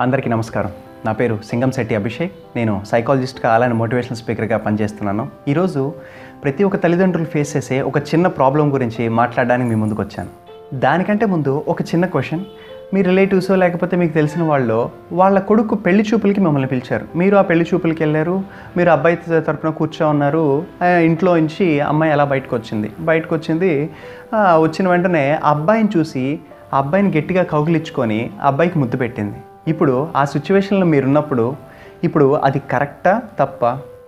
అందరికీ నమస్కారం. నా పేరు సింగం శెట్టి అభిషేక్. నేను సైకాలజిస్ట్గా అలానే మోటివేషనల్ స్పీకర్గా పనిచేస్తున్నాను. ఈరోజు ప్రతి ఒక్క తల్లిదండ్రులు ఫేస్ చేసే ఒక చిన్న ప్రాబ్లం గురించి మాట్లాడడానికి మీ ముందుకు వచ్చాను. దానికంటే ముందు ఒక చిన్న క్వశ్చన్ మీ రిలేటివ్స్ లేకపోతే మీకు తెలిసిన వాళ్ళు వాళ్ళ కొడుకు పెళ్ళి చూపులకి మిమ్మల్ని పిలిచారు. మీరు ఆ పెళ్ళి చూపులకి వెళ్ళారు. మీరు అబ్బాయి తరపున కూర్చో ఉన్నారు. ఇంట్లో నుంచి అమ్మాయి ఎలా బయటకు వచ్చింది. బయటకు వచ్చింది. వచ్చిన వెంటనే ఆ అబ్బాయిని చూసి అబ్బాయిని గట్టిగా కౌగిలించుకొని ఆ అబ్బాయికి ముద్దు పెట్టింది. ఇప్పుడు ఆ సిచ్యువేషన్లో మీరున్నప్పుడు ఇప్పుడు అది కరెక్టా తప్ప?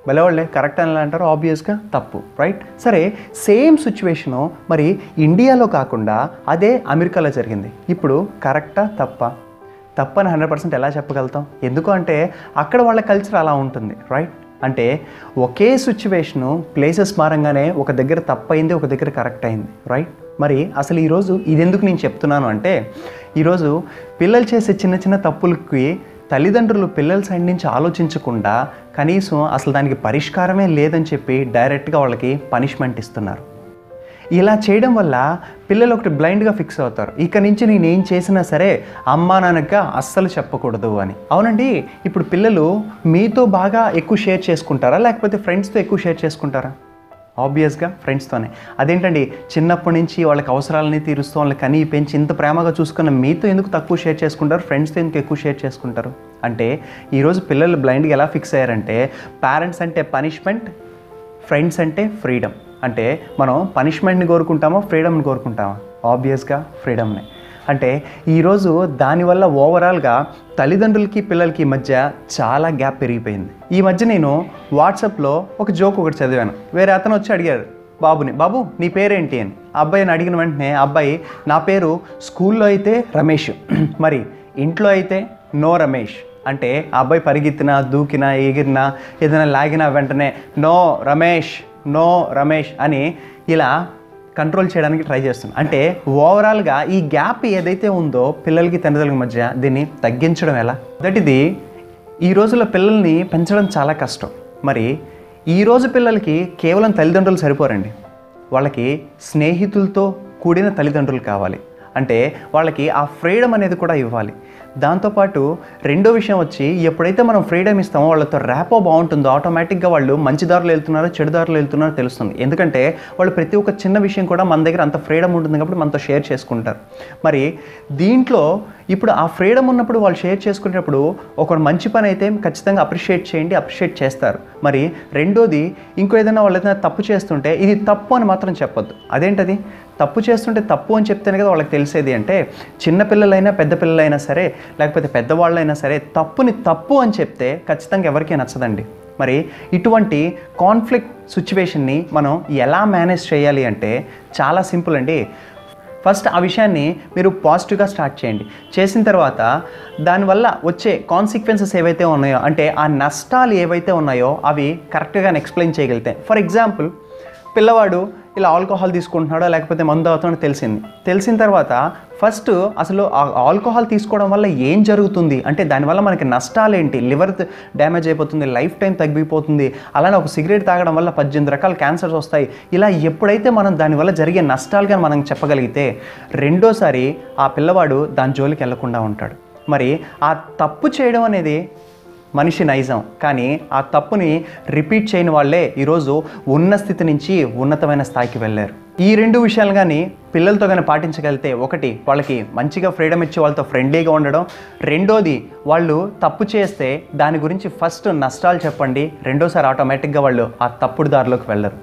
వెళ్ళవాళ్ళే కరెక్ట్ అని అంటారు? ఆబ్వియస్గా తప్పు రైట్ సరే సేమ్ సిచ్యువేషను మరి ఇండియాలో కాకుండా అదే అమెరికాలో జరిగింది. ఇప్పుడు కరెక్టా తప్ప? తప్పని హండ్రెడ్ పర్సెంట్ ఎలా చెప్పగలుగుతాం? ఎందుకు అంటే అక్కడ వాళ్ళ కల్చర్ అలా ఉంటుంది రైట్ అంటే ఒకే సిచ్యువేషను ప్లేసెస్ మారంగానే ఒక దగ్గర తప్పైంది ఒక దగ్గర కరెక్ట్ అయింది రైట్ మరి అసలు ఈరోజు ఇది ఎందుకు నేను చెప్తున్నాను అంటే ఈరోజు పిల్లలు చేసే చిన్న చిన్న తప్పులకి తల్లిదండ్రులు పిల్లల సైడ్ నుంచి ఆలోచించకుండా కనీసం అసలు దానికి పరిష్కారమే లేదని చెప్పి డైరెక్ట్గా వాళ్ళకి పనిష్మెంట్ ఇస్తున్నారు. ఇలా చేయడం వల్ల పిల్లలు ఒకటి బ్లైండ్గా ఫిక్స్ అవుతారు. ఇక నుంచి నేను ఏం చేసినా సరే అమ్మా నాన్నగా అస్సలు చెప్పకూడదు అని. అవునండి ఇప్పుడు పిల్లలు మీతో బాగా ఎక్కువ షేర్ చేసుకుంటారా? లేకపోతే ఫ్రెండ్స్తో ఎక్కువ షేర్ చేసుకుంటారా? ఆబ్వియస్గా ఫ్రెండ్స్తోనే. అదేంటండి చిన్నప్పటి నుంచి వాళ్ళకి అవసరాలని తీరుస్తూ వాళ్ళని కనీ పెంచి ఇంత ప్రేమగా చూసుకున్న మీతో ఎందుకు తక్కువ షేర్ చేసుకుంటారు? ఫ్రెండ్స్తో ఎందుకు ఎక్కువ షేర్ చేసుకుంటారు? అంటే ఈరోజు పిల్లలు బ్లైండ్గా ఎలా ఫిక్స్ అయ్యారంటే పేరెంట్స్ అంటే పనిష్మెంట్ ఫ్రెండ్స్ అంటే ఫ్రీడమ్. అంటే మనం పనిష్మెంట్ని కోరుకుంటామా ఫ్రీడమ్ని కోరుకుంటామా? ఆబ్వియస్గా ఫ్రీడమ్ని. అంటే ఈరోజు దానివల్ల ఓవరాల్గా తల్లిదండ్రులకి పిల్లలకి మధ్య చాలా గ్యాప్ పెరిగిపోయింది. ఈ మధ్య నేను వాట్సాప్లో ఒక జోక్ ఒకటి చదివాను. వేరే అతను వచ్చి అడిగారు బాబుని బాబు నీ పేరేంటి? అని. అబ్బాయి అబ్బాయిని అడిగిన వెంటనే అబ్బాయి నా పేరు స్కూల్లో అయితే రమేష్ మరి ఇంట్లో అయితే నో రమేష్. అంటే అబ్బాయి పరిగెత్తినా దూకినా ఎగిరినా ఏదైనా లాగినా వెంటనే నో రమేష్ నో రమేష్ అని ఇలా కంట్రోల్ చేయడానికి ట్రై చేస్తుంది అంటే ఓవరాల్గా ఈ గ్యాప్ ఏదైతే ఉందో పిల్లలకి తల్లిదండ్రుల మధ్య దీన్ని తగ్గించడం ఎలా? దట్ ఇది ఈ రోజుల్లో పిల్లల్ని పెంచడం చాలా కష్టం. మరి ఈ రోజు పిల్లలకి కేవలం తల్లిదండ్రులు సరిపోరండి. వాళ్ళకి స్నేహితులతో కూడిన తల్లిదండ్రులు కావాలి. అంటే వాళ్ళకి ఆ ఫ్రీడమ్ అనేది కూడా ఇవ్వాలి. దాంతోపాటు రెండో విషయం వచ్చి ఎప్పుడైతే మనం ఫ్రీడమ్ ఇస్తామో వాళ్ళతో ర్యాపో బాగుంటుందో ఆటోమేటిక్గా వాళ్ళు మంచి దారిలో వెళ్తున్నారో చెడు దారిలో వెళ్తున్నారో తెలుస్తుంది. ఎందుకంటే వాళ్ళు ప్రతి ఒక్క చిన్న విషయం కూడా మన దగ్గర అంత ఫ్రీడమ్ ఉంటుంది కాబట్టి మనతో షేర్ చేసుకుంటారు. మరి దీంట్లో ఇప్పుడు ఆ ఫ్రీడమ్ ఉన్నప్పుడు వాళ్ళు షేర్ చేసుకునేటప్పుడు ఒక మంచి పని అయితే ఖచ్చితంగా అప్రిషియేట్ చేయండి అప్రిషియేట్ చేస్తారు. మరి రెండోది ఇంకో ఏదైనా వాళ్ళు ఏదైనా తప్పు చేస్తుంటే ఇది తప్పు అని మాత్రం చెప్పొద్దు. అదేంటది? తప్పు చేస్తుంటే తప్పు అని చెప్తేనే కదా వాళ్ళకి తెలిసేది అంటే చిన్న పిల్లలైనా పెద్ద పిల్లలైనా సరే లేకపోతే పెద్దవాళ్ళైనా సరే తప్పుని తప్పు అని చెప్తే ఖచ్చితంగా ఎవరికీ నచ్చదండి. మరి ఇటువంటి కాన్ఫ్లిక్ట్ సిచ్యువేషన్ని మనం ఎలా మేనేజ్ చేయాలి అంటే చాలా సింపుల్ అండి. ఫస్ట్ ఆ విషయాన్ని మీరు పాజిటివ్గా స్టార్ట్ చేయండి. చేసిన తర్వాత దానివల్ల వచ్చే కాన్సిక్వెన్సెస్ ఏవైతే ఉన్నాయో అంటే ఆ నష్టాలు ఏవైతే ఉన్నాయో అవి కరెక్ట్గా ఎక్స్ప్లెయిన్ చేయగలిగితే. ఫర్ ఎగ్జాంపుల్ పిల్లవాడు ఇలా ఆల్కహాల్ తీసుకుంటున్నాడో లేకపోతే మందు అవుతాడో తెలిసింది. తెలిసిన తర్వాత ఫస్ట్ అసలు ఆ ఆల్కహాల్ తీసుకోవడం వల్ల ఏం జరుగుతుంది? అంటే దానివల్ల మనకి నష్టాలు ఏంటి? లివర్ డ్యామేజ్ అయిపోతుంది లైఫ్ టైం తగ్గిపోతుంది అలానే ఒక సిగరెట్ తాగడం వల్ల పద్దెనిమిది రకాల క్యాన్సర్స్ వస్తాయి. ఇలా ఎప్పుడైతే మనం దానివల్ల జరిగే నష్టాలు కానీ మనం చెప్పగలిగితే రెండోసారి ఆ పిల్లవాడు దాని జోలికి వెళ్ళకుండా ఉంటాడు. మరి ఆ తప్పు చేయడం అనేది మనిషి నైజం. కానీ ఆ తప్పుని రిపీట్ చేయని వాళ్ళే ఈరోజు ఉన్న స్థితి నుంచి ఉన్నతమైన స్థాయికి వెళ్ళారు. ఈ రెండు విషయాలు కానీ పిల్లలతో కానీ పాటించగలిగితే ఒకటి వాళ్ళకి మంచిగా ఫ్రీడమ్ ఇచ్చి వాళ్ళతో ఫ్రెండ్లీగా ఉండడం. రెండోది వాళ్ళు తప్పు చేస్తే దాని గురించి ఫస్ట్ నష్టాలు చెప్పండి. రెండోసారి ఆటోమేటిక్గా వాళ్ళు ఆ తప్పుడు దారిలోకి వెళ్ళరు.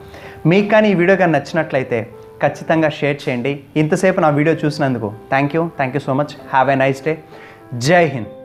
మీకు కానీ ఈ వీడియో కానీ నచ్చినట్లయితే ఖచ్చితంగా షేర్ చేయండి. ఇంతసేపు నా వీడియో చూసినందుకు thank you thank you so much. Have a nice day. జై హింద్.